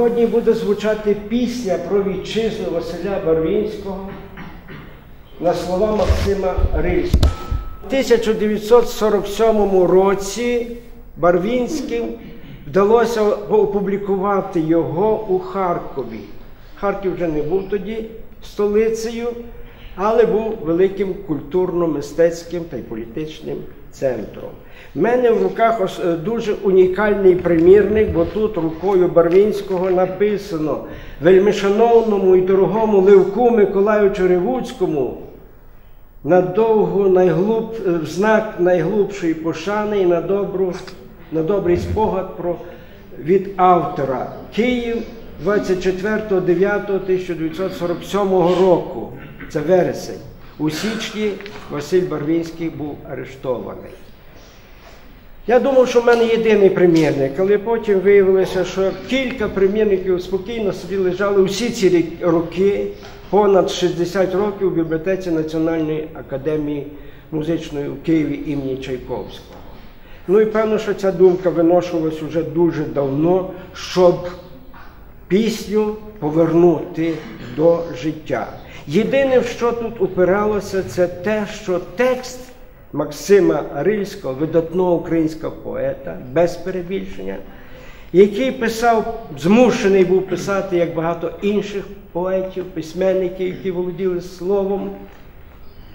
Сьогодні буде звучати пісня про вітчизну Василя Барвінського на слова Максима Рильського. У 1947 році Барвінським вдалося опублікувати його у Харкові. Харків вже не був тоді столицею, але був великим культурно-мистецьким та й політичним центром. У мене в руках е, дуже унікальний примірник, бо тут рукою Барвінського написано вельмишановному і дорогому Левку Миколаївичу Ревуцькому на довгу, найглуб, е, в знак найглубшої пошани і на, добру, на добрий спогад про, від автора. Київ 24.09.1947 року. Це вересень. У січні Василь Барвінський був арештований. Я думав, що в мене єдиний примірник, але потім виявилося, що кілька примірників спокійно собі лежали усі ці роки, понад 60 років у бібліотеці Національної академії музичної у Києві імені Чайковського. Ну і певно, що ця думка виношувалась уже дуже давно, щоб пісню повернути до життя. Єдине, в що тут упиралося, це те, що текст Максима Рильського, видатного українського поета, без перебільшення, який писав, змушений був писати, як багато інших поетів, письменників, які володіли словом,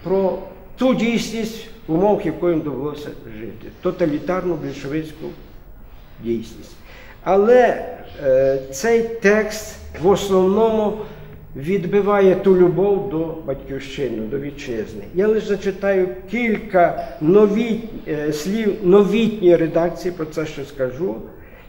про ту дійсність, в умовах якої їм довелося жити, тоталітарну більшовицьку дійсність. Але е, цей текст в основному відбиває ту любов до батьківщини, до вітчизни. Я лише зачитаю кілька новіт, е, слів новітньої редакції, про це ще скажу,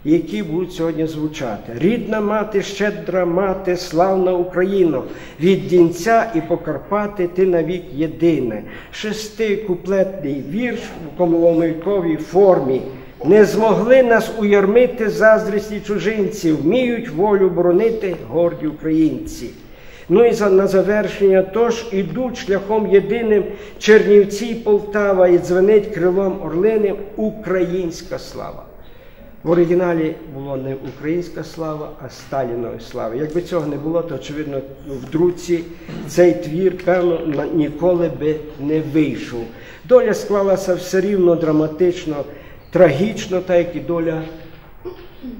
які будуть сьогодні звучати. Рідна мати, щедра мати, славна Україно, від Дінця і по Карпати ти навік єдине. Шестикуплетний вірш у комовниковій формі. Не змогли нас уярмити заздрісні чужинці, вміють волю боронити горді українці. Ну і за, на завершення тож ідуть шляхом єдиним Чернівці Полтава, і дзвенить крилом орлиним українська слава. В оригіналі було не українська слава, а Сталінової слави. Якби цього не було, то очевидно в друці цей твір, певно, ніколи би не вийшов. Доля склалася все рівно драматично, трагічно, так як і доля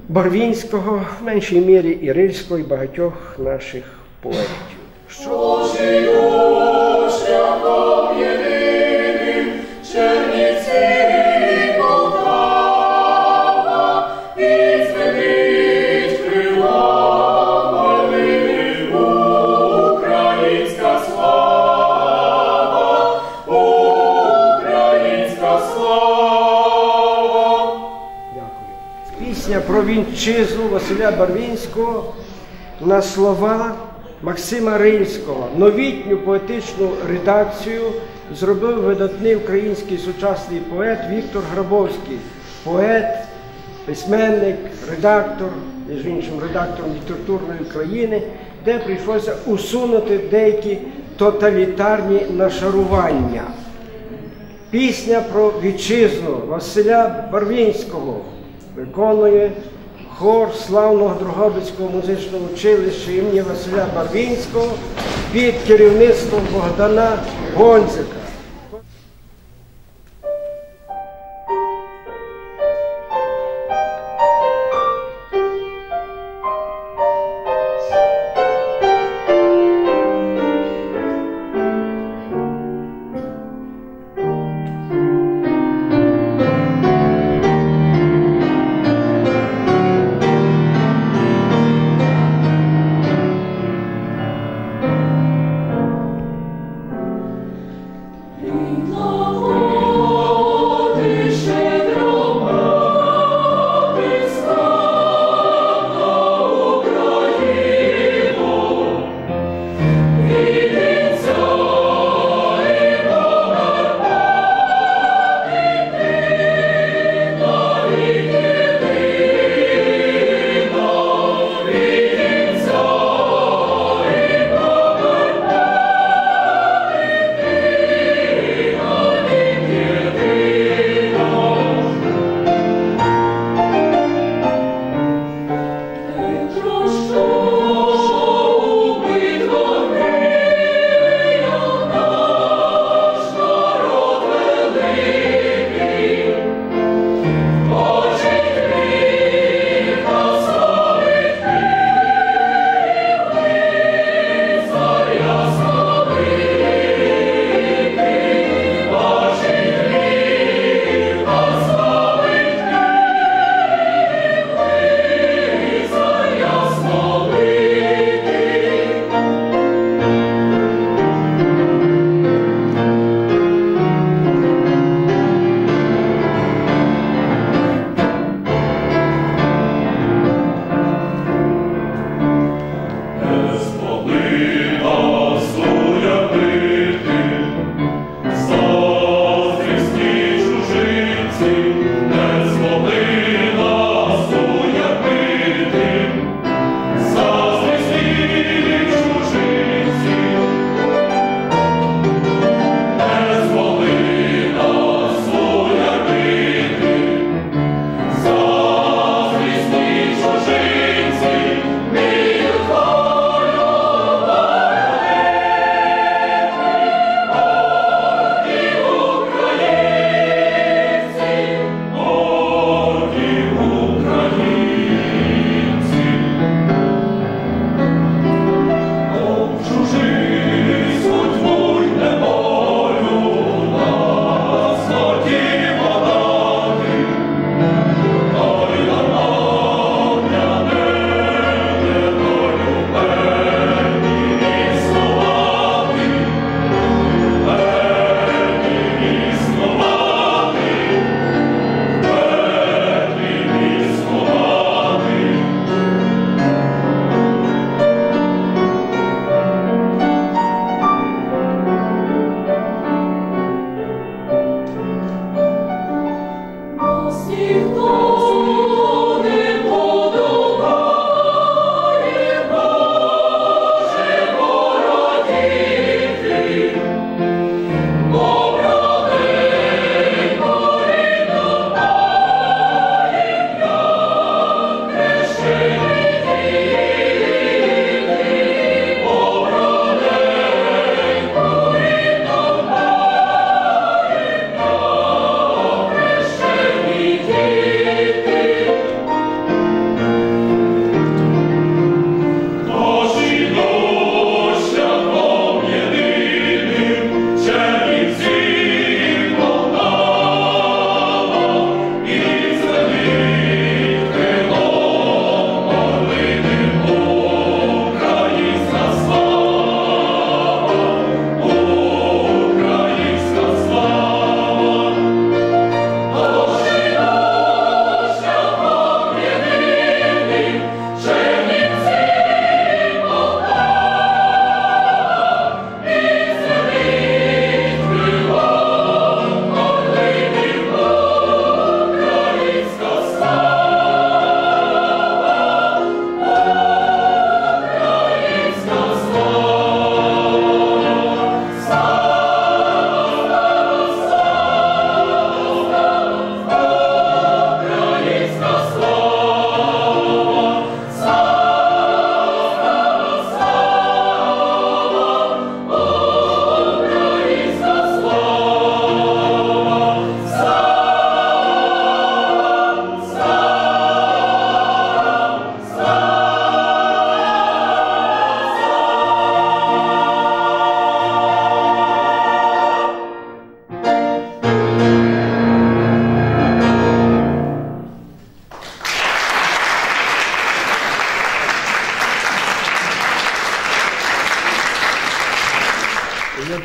Барвінського, в меншій мірі і Рильського, і багатьох наших поетів. Що Шляхом єдиним Чернівці і Полтава, відзвенить крилом малини українська слава, українська слава. Дякую. Пісня про вітчизну Василя Барвінського на слова Максима Рильського. Новітню поетичну редакцію зробив видатний український сучасний поет Віктор Грабовський. Поет, письменник, редактор, між іншим редактором літературної країни, де прийшлося усунути деякі тоталітарні нашарування. Пісня про вітчизну Василя Барвінського виконує хор славного Дрогобицького музичного училища імені Василя Барвінського під керівництвом Богдана Гонзика.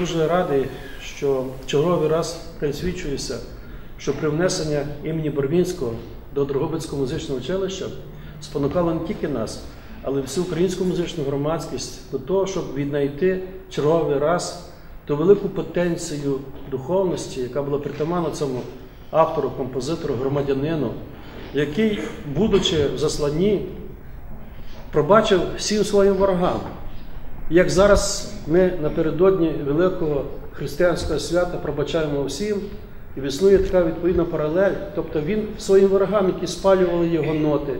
Дуже радий, що черговий раз присвідчуюся, що привнесення імені Барвінського до Дрогобицького музичного училища спонукало не тільки нас, але й всю українську музичну громадськість до того, щоб віднайти черговий раз ту велику потенцію духовності, яка була притаманна цьому автору, композитору, громадянину, який, будучи в засланні, пробачив всім своїм ворогам. Як зараз ми напередодні великого християнського свята пробачаємо всім, і існує така відповідна паралель. Тобто він своїм ворогам, які спалювали його ноти,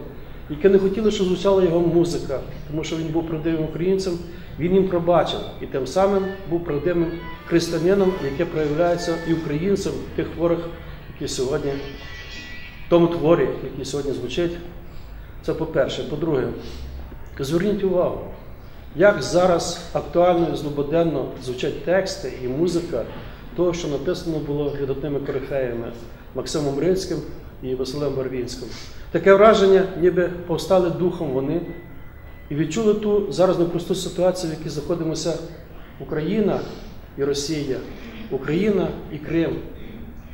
які не хотіли, щоб звучала його музика, тому що він був правдивим українцем, він їм пробачив і тим самим був правдивим християнином, яке проявляється і українцем тих творах, які сьогодні, в тому творі, який сьогодні звучить. Це по-перше. По-друге, зверніть увагу, як зараз актуально і злободенно звучать тексти і музика того, що написано було видатними корифеями Максимом Рильським і Василем Барвінським. Таке враження, ніби повстали духом вони і відчули ту зараз непросту ситуацію, в якій знаходимося Україна і Росія, Україна і Крим.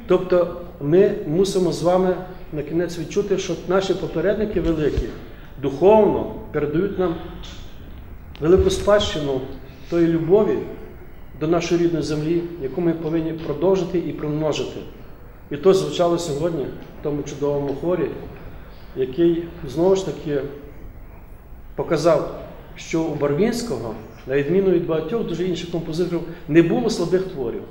Тобто ми мусимо з вами на кінець відчути, що наші попередники великі духовно передають нам велику спадщину тої любові до нашої рідної землі, яку ми повинні продовжити і примножити. І то звучало сьогодні в тому чудовому хорі, який знову ж таки показав, що у Барвінського, на відміну від багатьох дуже інших композиторів, не було слабих творів.